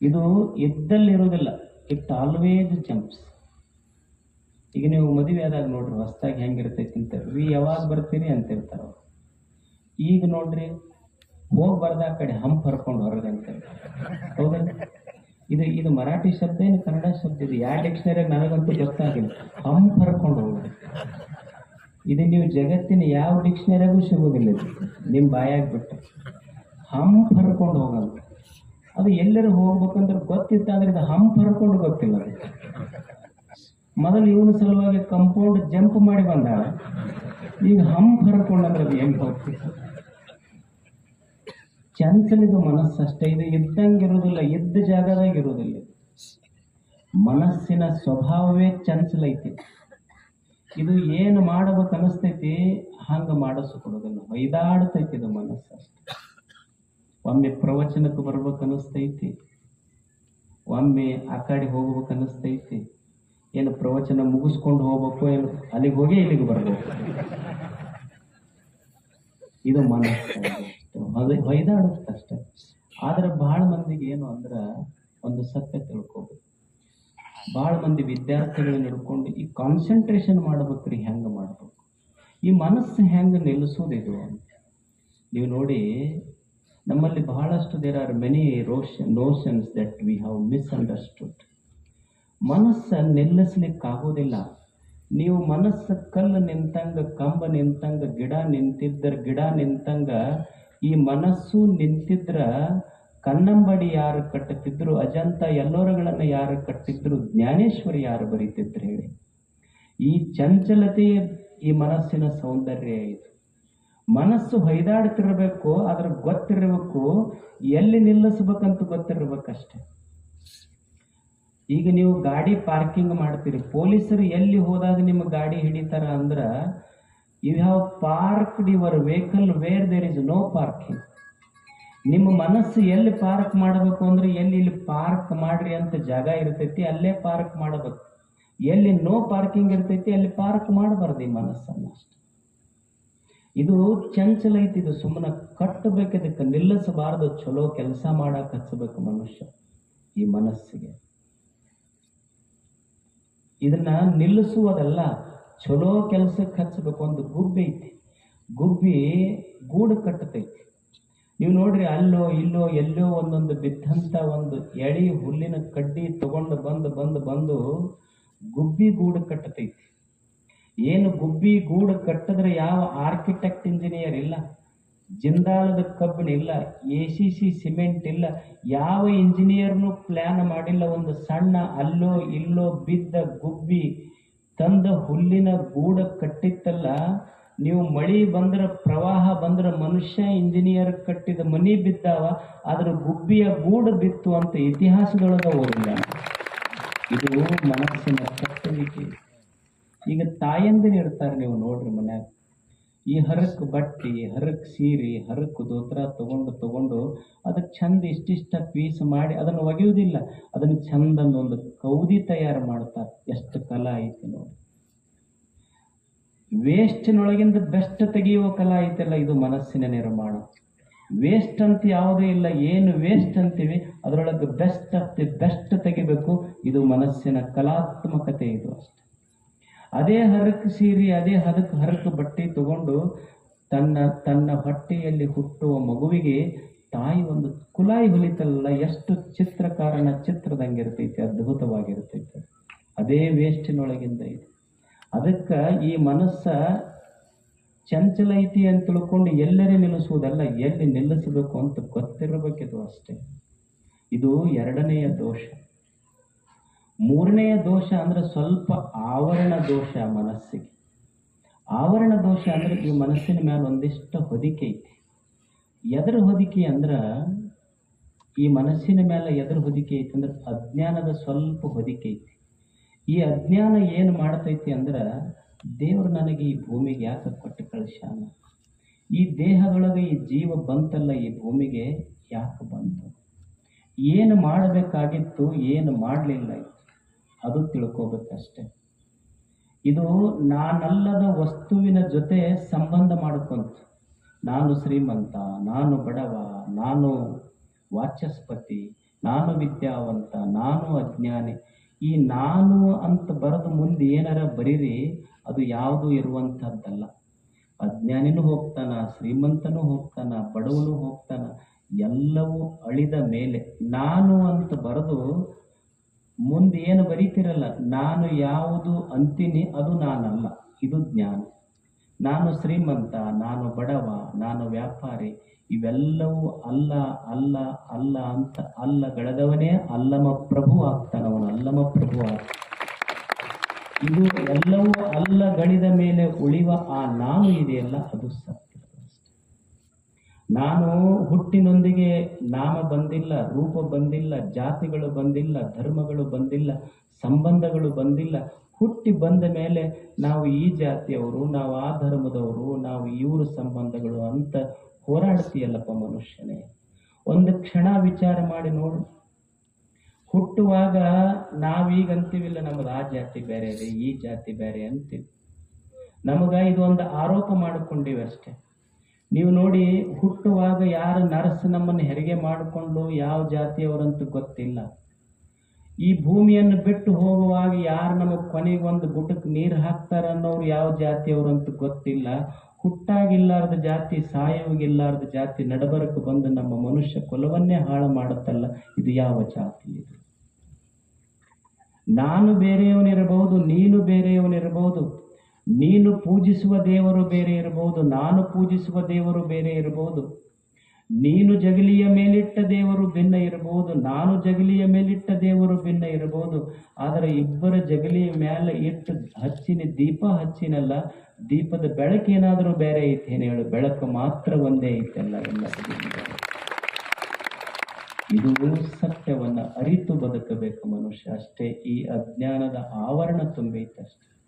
ಇದು ಇದ್ದಲ್ಲಿರೋದಿಲ್ಲ it always jumps ಈಗ ನೀವು ಮದುವೆ ಆದಾಗ ನೋಡ್ರಿ, ಹೊಸ್ದಾಗಿ ಹೆಂಗಿರ್ತೈತಿ ಅಂತ ರೀ, ಯಾವಾಗ ಬರ್ತೀರಿ? ಅಂತಿರ್ತಾರ ಅವ್ರು. ಈಗ ನೋಡ್ರಿ, ಹೋಗಿ ಬರ್ದ ಕಡೆ ಹಂಪ್ ಹರ್ಕೊಂಡು ಹೊರಗೆ ಅಂತ ಹೌದಾ? ಇದು ಇದು ಮರಾಠಿ ಶಬ್ದ ಏನು ಕನ್ನಡ ಶಬ್ದ? ಇದು ಯಾವ ಡಿಕ್ಷನರಿ ನನಗಂತೂ ಗೊತ್ತಾಗಿಲ್ಲ. ಹಂಪ್ ಹರ್ಕೊಂಡು ಹೋಗ್ರಿ ಇದು ನೀವು ಜಗತ್ತಿನ ಯಾವ ಡಿಕ್ಷನರಿಗೂ ಸಿಗೋದಿಲ್ಲ ಇದು. ನಿಮ್ಮ ಬಾಯಾಗ ಬಿಟ್ಟು. ಹಂಪ್ ಹರ್ಕೊಂಡು ಹೋಗಲ್ಲ. ಅದು ಎಲ್ಲರೂ ಹೋಗ್ಬೇಕಂದ್ರೆ ಗೊತ್ತಿತ್ತಾದ್ರೆ ಇದು ಹಂಪ್ ಹರ್ಕೊಂಡು ಗೊತ್ತಿಲ್ಲ. ಮೊದಲು ಇವನ ಸಲುವಾಗಿ ಕಂಪೌಂಡ್ ಜಂಪ್ ಮಾಡಿ ಬಂದ ಈಗ ಹಂಪ್ ಹರ್ಕೊಂಡಂದ್ರೆ ಅದು ಹೆಂಗ್ ಹೋಗ್ತಿತ್ತು. ಚಂಚಲಿದ ಮನಸ್ಸು ಅಷ್ಟೇ ಇದು ಇದ್ದಂಗಿರೋದಿಲ್ಲ ಇದ್ದ ಜಾಗದಾಗ ಇರೋದಿಲ್ಲ ಮನಸ್ಸಿನ ಸ್ವಭಾವವೇ ಚಂಚಲೈತಿ. ಇದು ಏನು ಮಾಡಬೇಕು ಅನಿಸ್ತೈತಿ ಹಂಗ ಮಾಡಿಸ್ಕೊಡೋದಿಲ್ಲ ಕೊಡೋದಿಲ್ಲ ಒಯ್ದಾಡ್ತೈತಿ ಇದು ಮನಸ್ಸು ಅಷ್ಟೇ ಒಮ್ಮೆ ಪ್ರವಚನಕ್ಕೆ ಬರ್ಬೇಕು ಅನಿಸ್ತೈತಿ ಒಮ್ಮೆ ಆ ಕಡೆ ಹೋಗ್ಬೇಕು ಅನಿಸ್ತೈತಿ ಏನು ಪ್ರವಚನ ಮುಗಿಸ್ಕೊಂಡು ಹೋಗ್ಬೇಕು, ಏನು ಅಲ್ಲಿಗೆ ಹೋಗಿ ಇಲ್ಲಿಗೆ ಬರ್ಬೇಕು. ಇದು ಮನಸ್ಸು. ಹೊಯ್ದಾಡುತ್ತಷ್ಟೆ ಆದ್ರೆ ಬಹಳ ಮಂದಿಗೆ ಏನು ಅಂದ್ರ ಒಂದು ಸತ್ಯ ತಿಳ್ಕೊಬೇಕು. ಬಹಳ ಮಂದಿ ವಿದ್ಯಾರ್ಥಿಗಳು ನಡ್ಕೊಂಡು ಈ ಕಾನ್ಸಂಟ್ರೇಷನ್ ಮಾಡ್ಬೇಕ್ರಿ, ಹೆಂಗ ಮಾಡ್ಬೇಕು? ಈ ಮನಸ್ಸು ಹೆಂಗ ನಿಲ್ಲಿಸೋದಿದು ನೀವು ನೋಡಿ ನಮ್ಮಲ್ಲಿ ಬಹಳಷ್ಟು there are many Roshan notions that we have misunderstood ಮನಸ್ಸ ನಿಲ್ಲಿಸ್ಲಿಕ್ಕಾಗೋದಿಲ್ಲ. ನೀವು ಮನಸ್ಸು ಕಲ್ಲು ನಿಂತಂಗ, ಕಂಬ ನಿಂತಂಗ, ಗಿಡ ನಿಂತಿದ್ದರ ಗಿಡ ನಿಂತಂಗ, ಈ ಮನಸ್ಸು ನಿಂತಿದ್ರ, ಕನ್ನಂಬಡಿ ಯಾರು ಕಟ್ಟುತ್ತಿದ್ರು, ಅಜಂತ ಎಲ್ಲೋರಗಳನ್ನ ಯಾರು ಕಟ್ಟಿದ್ರು ಜ್ಞಾನೇಶ್ವರಿ ಯಾರು ಬರೀತಿದ್ರು ಹೇಳಿ. ಈ ಚಂಚಲತೆಯೇ ಈ ಮನಸ್ಸಿನ ಸೌಂದರ್ಯ ಇದು. ಮನಸ್ಸು ಹೊಯ್ದಾಡ್ತಿರ್ಬೇಕು ಅದ್ರ ಗೊತ್ತಿರಬೇಕು, ಎಲ್ಲಿ ನಿಲ್ಲಿಸ್ಬೇಕಂತ ಗೊತ್ತಿರ್ಬೇಕಷ್ಟೆ. ಈಗ ನೀವು ಗಾಡಿ ಪಾರ್ಕಿಂಗ್ ಮಾಡ್ತೀರಿ, ಪೊಲೀಸರು ಎಲ್ಲಿ ಹೋದಾಗ ನಿಮ್ಮ ಗಾಡಿ ಹಿಡಿತಾರ ಅಂದ್ರ you have parked your vehicle where there is no parking ನಿಮ್ಮ ಮನಸ್ಸು ಎಲ್ಲಿ ಪಾರ್ಕ್ ಮಾಡಬೇಕು ಅಂದ್ರೆ, ಎಲ್ಲಿ ಇಲ್ಲಿ ಪಾರ್ಕ್ ಮಾಡ್ರಿ ಅಂತ ಜಾಗ ಇರ್ತೈತಿ, ಅಲ್ಲೇ ಪಾರ್ಕ್ ಮಾಡಬೇಕು. ಎಲ್ಲಿ ನೋ ಪಾರ್ಕಿಂಗ್ ಇರ್ತೈತಿ, ಅಲ್ಲಿ ಪಾರ್ಕ್ ಮಾಡಬಾರ್ದು ಈ ಮನಸ್ಸನ್ನ ಅಷ್ಟೆ. ಇದು ಚಂಚಲ ಐತಿ, ಇದು ಸುಮ್ಮನೆ ಕಟ್ಟಬೇಕು, ಇದಕ್ಕೆ ನಿಲ್ಲಿಸಬಾರದು, ಚಲೋ ಕೆಲಸ ಮಾಡಕ್ ಹಚ್ಚಬೇಕು ಮನುಷ್ಯ ಈ ಮನಸ್ಸಿಗೆ. ಇದನ್ನ ನಿಲ್ಲಿಸುವುದಲ್ಲ, ಚಲೋ ಕೆಲಸಕ್ಕೆ ಹಚ್ಚಬೇಕು, ಒಂದು ಗುಬ್ಬಿ ಐತಿ. ಗುಬ್ಬಿ ಗೂಡು ಕಟ್ಟತೈತಿ. ನೀವು ನೋಡ್ರಿ, ಅಲ್ಲೋ, ಇಲ್ಲೋ, ಎಲ್ಲೋ ಒಂದೊಂದು ಬಿದ್ದಂತ ಒಂದು ಎಳಿ ಹುಲ್ಲಿನ ಕಡ್ಡಿ ತಗೊಂಡು ಬಂದು ಬಂದು ಬಂದು ಗುಬ್ಬಿ ಗೂಡು ಕಟ್ಟತೈತಿ. ಏನು ಗುಬ್ಬಿ ಗೂಡು ಕಟ್ಟಿದ್ರೆ ಯಾವ ಆರ್ಕಿಟೆಕ್ಟ್ ಇಂಜಿನಿಯರ್ ಇಲ್ಲ. ಜಿಂದಾಳದ ಕಬ್ಬಿಣ ಇಲ್ಲ. ಎ ಸಿ ಸಿ ಸಿಮೆಂಟ್ ಇಲ್ಲ. ಯಾವ ಇಂಜಿನಿಯರ್ನು ಪ್ಲಾನ್ ಮಾಡಿಲ್ಲ. ಒಂದು ಸಣ್ಣ ಅಲ್ಲೋ ಇಲ್ಲೋ ಬಿದ್ದ ಗುಬ್ಬಿ ತಂದ ಹುಲ್ಲಿನ ಗೂಡ ಕಟ್ಟಿತ್ತಲ್ಲ, ನೀವು ಮಳಿ ಬಂದ್ರ ಪ್ರವಾಹ ಬಂದ್ರ ಮನುಷ್ಯ ಇಂಜಿನಿಯರ್ ಕಟ್ಟಿದ ಮನಿ ಬಿದ್ದಾವ ಅದ್ರ ಗುಬ್ಬಿಯ ಗೂಡು ಬಿತ್ತು ಅಂತ ಇತಿಹಾಸದೊಳಗ ಓದಿಲ್ಲ ಇದು ಮನಸ್ಸಿನ ಕಟ್ಟುವಿಕೆ ಈಗ ತಾಯಂದಿರು ಇರ್ತಾರೆ ನೀವು ನೋಡ್ರಿ ಮನ್ಯಾಗ. ಈ ಹರಕ್ ಬಟ್ಟಿ ಹರಕ್ ಸೀರೆ ಹರಕ್ ದೋತ್ರ ತಗೊಂಡು ತಗೊಂಡು ಅದಕ್ಕೆ ಚಂದ ಇಷ್ಟಿಷ್ಟ ಪೀಸ್ ಮಾಡಿ ಅದನ್ನು ಒಗೆಯುವುದಿಲ್ಲ. ಅದನ್ನು ಚಂದಂದ ಒಂದು ಕೌದಿ ತಯಾರು ಮಾಡ್ತಾರೆ ಎಷ್ಟು ಕಲಾ ಐತಿ ನೋಡಿ. ವೇಸ್ಟ್ನೊಳಗಿಂದ ಬೆಸ್ಟ್ ತೆಗೆಯುವ ಕಲಾ ಐತಲ್ಲ ಇದು ಮನಸ್ಸಿನ ನಿರ್ಮಾಣ. ವೇಸ್ಟ್ ಅಂತ ಯಾವುದೇ ಇಲ್ಲ. ಏನು ವೇಸ್ಟ್ ಅಂತೀವಿ, ಅದರೊಳಗೆ ಬೆಸ್ಟ್ ದಿ ಬೆಸ್ಟ್ ತೆಗಿಬೇಕು. ಇದು ಮನಸ್ಸಿನ ಕಲಾತ್ಮಕತೆ ಇದು ಅಷ್ಟೆ. ಅದೇ ಹರಕು ಸೀರಿ, ಅದೇ ಹದಕ್ಕೆ ಹರಕು ಬಟ್ಟೆ ತಗೊಂಡು ತನ್ನ ತನ್ನ ಹೊಟ್ಟೆಯಲ್ಲಿ ಹುಟ್ಟುವ ಮಗುವಿಗೆ ತಾಯಿ ಒಂದು ಕುಲಾಯಿ ಹೊಲಿತಲ್ಲ, ಎಷ್ಟು ಚಿತ್ರಕಾರನ ಚಿತ್ರದಂಗಿರ್ತೈತಿ ಅದ್ಭುತವಾಗಿರ್ತೈತಿ. ಅದೇ ವೇಸ್ಟಿನೊಳಗಿಂದ ಇದೆ. ಅದಕ್ಕೆ ಈ ಮನಸ್ಸ ಚಂಚಲ ಐತಿ ಅಂತ ತಿಳ್ಕೊಂಡು ಎಲ್ಲರೇ ನಿಲ್ಲಿಸುವುದಲ್ಲ, ಎಲ್ಲಿ ನಿಲ್ಲಿಸಬೇಕು ಅಂತ ಗೊತ್ತಿರಬೇಕಿದು ಅಷ್ಟೇ. ಇದು ಎರಡನೆಯ ದೋಷ. ಮೂರನೆಯ ದೋಷ ಅಂದ್ರೆ ಸ್ವಲ್ಪ ಆವರಣ ದೋಷ ಮನಸ್ಸಿಗೆ. ಆವರಣ ದೋಷ ಅಂದ್ರೆ ಈ ಮನಸ್ಸಿನ ಮೇಲೆ ಒಂದಿಷ್ಟು ಹೊದಿಕೆ ಐತಿ. ಎದ್ರ ಹೊದಿಕೆ ಅಂದ್ರ ಈ ಮನಸ್ಸಿನ ಮೇಲೆ ಎದ್ರ ಹೊದಿಕೆ ಐತಿ ಅಂದ್ರೆ ಅಜ್ಞಾನದ ಸ್ವಲ್ಪ ಹೊದಿಕೆ ಐತಿ. ಈ ಅಜ್ಞಾನ ಏನು ಮಾಡ್ತೈತಿ ಅಂದ್ರ ದೇವ್ರು ನನಗೆ ಈ ಭೂಮಿಗೆ ಯಾಕೆ ಕೊಟ್ಟು ಕಳಿಸ್ಯಾನ? ಈ ದೇಹದೊಳಗೆ ಈ ಜೀವ ಬಂತಲ್ಲ ಈ ಭೂಮಿಗೆ ಯಾಕೆ ಬಂತು? ಏನು ಮಾಡಬೇಕಾಗಿತ್ತು, ಏನು ಮಾಡಲಿಲ್ಲ ಅದು ತಿಳ್ಕೋಬೇಕಷ್ಟೆ. ಇದು ನಾನಲ್ಲದ ವಸ್ತುವಿನ ಜೊತೆ ಸಂಬಂಧ ಮಾಡಿಕೊಂತು. ನಾನು ಶ್ರೀಮಂತ, ನಾನು ಬಡವ, ನಾನು ವಾಚಸ್ಪತಿ, ನಾನು ವಿದ್ಯಾವಂತ, ನಾನು ಅಜ್ಞಾನಿ. ಈ ನಾನು ಅಂತ ಬರೆದು ಮುಂದೆ ಏನಾರ ಬರೀರಿ, ಅದು ಯಾವುದು ಇರುವಂಥದ್ದಲ್ಲ ಅಜ್ಞಾನಿನೂ ಹೋಗ್ತಾನ, ಶ್ರೀಮಂತನೂ ಹೋಗ್ತಾನ, ಬಡವನು ಹೋಗ್ತಾನ, ಎಲ್ಲವೂ ಅಳಿದ ಮೇಲೆ. ನಾನು ಅಂತ ಬರೆದು ಮುಂದೆ ಏನು ಬರೀತಿರಲ್ಲ, ನಾನು ಯಾವುದು ಅಂತೀನಿ ಅದು ನಾನಲ್ಲ, ಇದು ಜ್ಞಾನ. ನಾನು ಶ್ರೀಮಂತ, ನಾನು ಬಡವ, ನಾನು ವ್ಯಾಪಾರಿ, ಇವೆಲ್ಲವೂ ಅಲ್ಲ ಅಲ್ಲ ಅಲ್ಲ ಅಂತ ಅಲ್ಲ ಗಳದವನೇ ಅಲ್ಲಮ ಪ್ರಭು ಆಗ್ತಾನವನು, ಅಲ್ಲಮ ಪ್ರಭು ಆಗ್ತಾನ. ಇದು ಎಲ್ಲವೂ ಅಲ್ಲ ಗಳಿದ ಮೇಲೆ ಉಳಿವ ಆ ನಾನು ಇದೆಯಲ್ಲ, ಅದು ಸತ್ಯ. ನಾನು ಹುಟ್ಟಿನೊಂದಿಗೆ ನಾಮ ಬಂದಿಲ್ಲ, ರೂಪ ಬಂದಿಲ್ಲ, ಜಾತಿಗಳು ಬಂದಿಲ್ಲ, ಧರ್ಮಗಳು ಬಂದಿಲ್ಲ, ಸಂಬಂಧಗಳು ಬಂದಿಲ್ಲ. ಹುಟ್ಟಿ ಬಂದ ಮೇಲೆ ನಾವು ಈ ಜಾತಿಯವರು, ನಾವು ಆ ಧರ್ಮದವರು, ನಾವು ಇವ್ರ ಸಂಬಂಧಗಳು ಅಂತ ಹೋರಾಡ್ತೀಯಲ್ಲಪ್ಪ ಮನುಷ್ಯನೇ. ಒಂದು ಕ್ಷಣ ವಿಚಾರ ಮಾಡಿ ನೋಡು. ಹುಟ್ಟುವಾಗ ನಾವೀಗ ಅಂತೀವಿಲ್ಲ ನಮಗ ಆ ಜಾತಿ ಬೇರೆ ಇದೆ, ಈ ಜಾತಿ ಬೇರೆ ಅಂತೀವಿ. ನಮಗ ಇದು ಒಂದು ಆರೋಪ ಮಾಡಿಕೊಂಡಿವಿ ಅಷ್ಟೇ ನೀವು ನೋಡಿ, ಹುಟ್ಟುವಾಗ ಯಾರು ನರ್ಸ್ ನಮ್ಮನ್ನು ಹೆರಿಗೆ ಮಾಡಿಕೊಂಡು ಯಾವ ಜಾತಿಯವರಂತೂ ಗೊತ್ತಿಲ್ಲ. ಈ ಭೂಮಿಯನ್ನು ಬಿಟ್ಟು ಹೋಗುವಾಗ ಯಾರು ನಮಗೆ ಕೊನೆಗೆ ಒಂದು ಗುಟಕ್ಕೆ ನೀರು ಹಾಕ್ತಾರ ಅನ್ನೋರು ಯಾವ ಜಾತಿಯವರಂತೂ ಗೊತ್ತಿಲ್ಲ. ಹುಟ್ಟಾಗಿಲ್ಲಾರ್ದ ಜಾತಿ ಸಾಯೋಗಿಲ್ಲಾರ್ದ ಜಾತಿ ನಡಬರಕ್ಕೆ ಬಂದು ನಮ್ಮ ಮನುಷ್ಯ ಕುಲವನ್ನೇ ಹಾಳು ಮಾಡುತ್ತಲ್ಲ, ಇದು ಯಾವ ಜಾತಿ ಇದು? ನಾನು ಬೇರೆಯವನಿರಬಹುದು, ನೀನು ಬೇರೆಯವನಿರಬಹುದು. ನೀನು ಪೂಜಿಸುವ ದೇವರು ಬೇರೆ ಇರಬಹುದು, ನಾನು ಪೂಜಿಸುವ ದೇವರು ಬೇರೆ ಇರಬಹುದು. ನೀನು ಜಗಲಿಯ ಮೇಲಿಟ್ಟ ದೇವರು ಭಿನ್ನ ಇರಬಹುದು, ನಾನು ಜಗಲಿಯ ಮೇಲಿಟ್ಟ ದೇವರು ಭಿನ್ನ ಇರಬಹುದು. ಆದರೆ ಇಬ್ಬರ ಜಗಲಿಯ ಮೇಲೆ ಇಟ್ಟು ಹಚ್ಚಿನ ದೀಪ ಹಚ್ಚಿನಲ್ಲ, ದೀಪದ ಬೆಳಕೇನಾದರೂ ಬೇರೆ ಐತೇನು ಹೇಳು? ಬೆಳಕು ಮಾತ್ರ ಒಂದೇ ಐತೆಲ್ಲ ಎಲ್ಲ ಇದು ಸತ್ಯವನ್ನು ಅರಿತು ಬದುಕಬೇಕು ಮನುಷ್ಯ ಅಷ್ಟೇ. ಈ ಅಜ್ಞಾನದ ಆವರಣ ತುಂಬೈತಷ್ಟೆ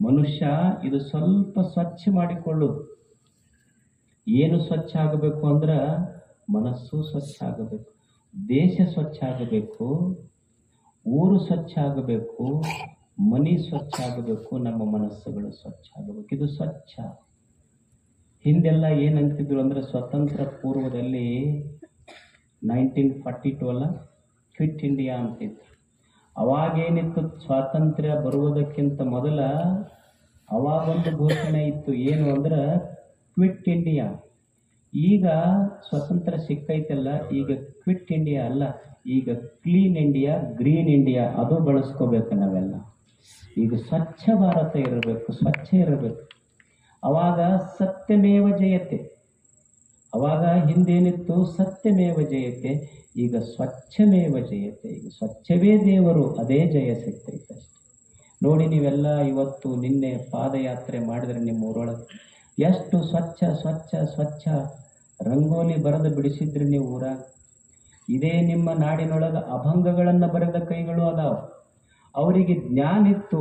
ಮನುಷ್ಯ ಇದು ಸ್ವಲ್ಪ ಸ್ವಚ್ಛ ಮಾಡಿಕೊಳ್ಳು ಏನು ಸ್ವಚ್ಛ ಆಗಬೇಕು ಅಂದ್ರೆ ಮನಸ್ಸು ಸ್ವಚ್ಛ ಆಗಬೇಕು, ದೇಶ ಸ್ವಚ್ಛ ಆಗಬೇಕು, ಊರು ಸ್ವಚ್ಛ ಆಗಬೇಕು, ಮನಿ ಸ್ವಚ್ಛ ಆಗಬೇಕು, ನಮ್ಮ ಮನಸ್ಸುಗಳು ಸ್ವಚ್ಛ ಆಗಬೇಕು. ಇದು ಸ್ವಚ್ಛ. ಹಿಂದೆಲ್ಲ ಏನಂತಿದ್ರು ಅಂದ್ರೆ ಸ್ವತಂತ್ರ ಪೂರ್ವದಲ್ಲಿ ನೈನ್ಟೀನ್ ಫಾರ್ಟಿ ಟು ಅಲ್ಲ, ಕ್ವಿಟ್ ಇಂಡಿಯಾ ಅಂತಿದ್ರು ಅವಾಗೇನಿತ್ತು ಸ್ವಾತಂತ್ರ್ಯ ಬರುವುದಕ್ಕಿಂತ ಮೊದಲ ಅವಾಗೊಂದು ಘೋಷಣೆ ಇತ್ತು ಏನು ಅಂದ್ರೆ ಕ್ವಿಟ್ ಇಂಡಿಯಾ. ಈಗ ಸ್ವತಂತ್ರ ಸಿಕ್ಕೈತಲ್ಲ, ಈಗ ಕ್ವಿಟ್ ಇಂಡಿಯಾ ಅಲ್ಲ, ಈಗ ಕ್ಲೀನ್ ಇಂಡಿಯಾ, ಗ್ರೀನ್ ಇಂಡಿಯಾ, ಅದು ಬಳಸ್ಕೋಬೇಕು ನಾವೆಲ್ಲ. ಈಗ ಸ್ವಚ್ಛ ಭಾರತ ಇರಬೇಕು, ಸ್ವಚ್ಛ ಇರಬೇಕು. ಅವಾಗ ಸತ್ಯಮೇವ ಜಯತೆ. ಅವಾಗ ಹಿಂದೇನಿತ್ತು ಸತ್ಯಮೇವ ಜಯತೆ, ಈಗ ಸ್ವಚ್ಛಮೇವ ಜಯತೆ, ಈಗ ಸ್ವಚ್ಛವೇ ದೇವರು ಅದೇ ಜಯ ಸಿಗ್ತೈತೆ ಅಷ್ಟೆ. ನೋಡಿ ನೀವೆಲ್ಲ ಇವತ್ತು ನಿನ್ನೆ ಪಾದಯಾತ್ರೆ ಮಾಡಿದ್ರೆ ನಿಮ್ಮ ಊರೊಳಗೆ. ಎಷ್ಟು ಸ್ವಚ್ಛ ಸ್ವಚ್ಛ ಸ್ವಚ್ಛ. ರಂಗೋಲಿ ಬರೆದು ಬಿಡಿಸಿದ್ರಿ ನೀವು ಊರ ಇದೇ ನಿಮ್ಮ ನಾಡಿನೊಳಗೆ ಅಭಂಗಗಳನ್ನು ಬರೆದ ಕೈಗಳು ಅದಾವ. ಅವರಿಗೆ ಜ್ಞಾನ ಇತ್ತು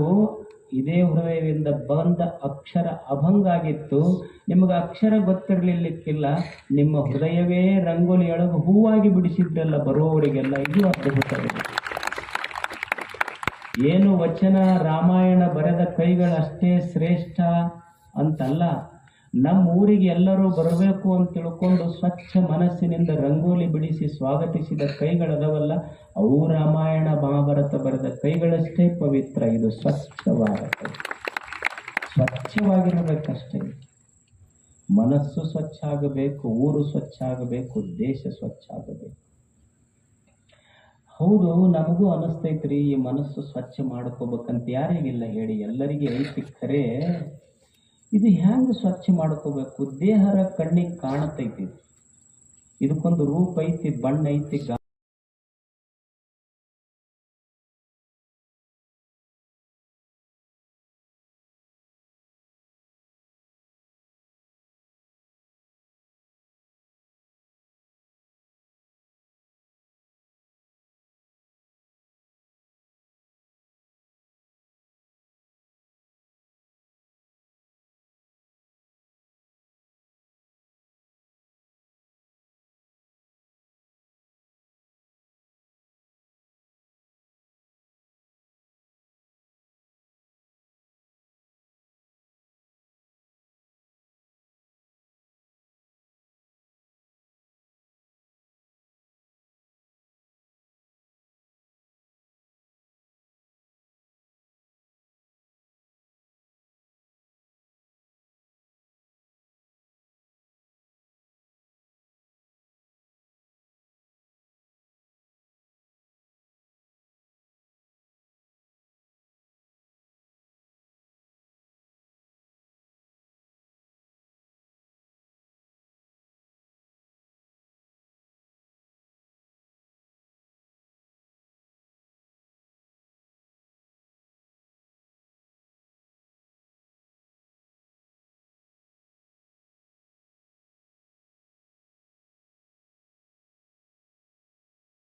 ಇದೇ ಹೃದಯದಿಂದ ಬಂದ ಅಕ್ಷರ ಅಭಂಗ ಆಗಿತ್ತು ನಿಮಗೆ ಅಕ್ಷರ ಗೊತ್ತಿರಲಿಲ್ಲಕ್ಕಿಲ್ಲ ನಿಮ್ಮ ಹೃದಯವೇ ರಂಗೋಲಿಯೊಳಗೆ ಹೂವಾಗಿ ಬಿಡಿಸಿದ್ರಲ್ಲ ಬರುವವರಿಗೆಲ್ಲ ಇದು ಅದ್ಭುತವಿದೆ ಏನು ವಚನ ರಾಮಾಯಣ ಬರೆದ ಕೈಗಳಷ್ಟೇ ಶ್ರೇಷ್ಠ ಅಂತಲ್ಲ. ನಮ್ಮ ಊರಿಗೆ ಎಲ್ಲರೂ ಬರಬೇಕು ಅಂತ ತಿಳ್ಕೊಂಡು ಸ್ವಚ್ಛ ಮನಸ್ಸಿನಿಂದ ರಂಗೋಲಿ ಬಿಡಿಸಿ ಸ್ವಾಗತಿಸಿದ ಕೈಗಳದವಲ್ಲ, ಅವು ರಾಮಾಯಣ, ಮಹಾಭಾರತ ಬರೆದ ಕೈಗಳಷ್ಟೇ ಪವಿತ್ರ. ಇದು ಸ್ವಚ್ಛವಾದ ಕೈ ಸ್ವಚ್ಛವಾಗಿರಬೇಕಷ್ಟೇ. ಮನಸ್ಸು ಸ್ವಚ್ಛ ಆಗಬೇಕು, ಊರು ಸ್ವಚ್ಛ ಆಗಬೇಕು, ದೇಶ ಸ್ವಚ್ಛ ಆಗಬೇಕು. ಹೌದು, ನಮಗೂ ಅನಿಸ್ತೈತ್ರಿ, ಈ ಮನಸ್ಸು ಸ್ವಚ್ಛ ಮಾಡ್ಕೋಬೇಕಂತ ಯಾರಿಗಿಲ್ಲ ಹೇಳಿ. ಎಲ್ಲರಿಗೆ ಖರೆ. ಇದು ಹೆಂಗೆ ಸ್ವಚ್ಛ ಮಾಡ್ಕೋಬೇಕು? ದೇಹರ ಕಣ್ಣಿಗೆ ಕಾಣತೈತಿ. ಇದಕ್ಕೊಂದು ರೂಪ ಐತಿ ಬಣ್ಣ ಐತಿ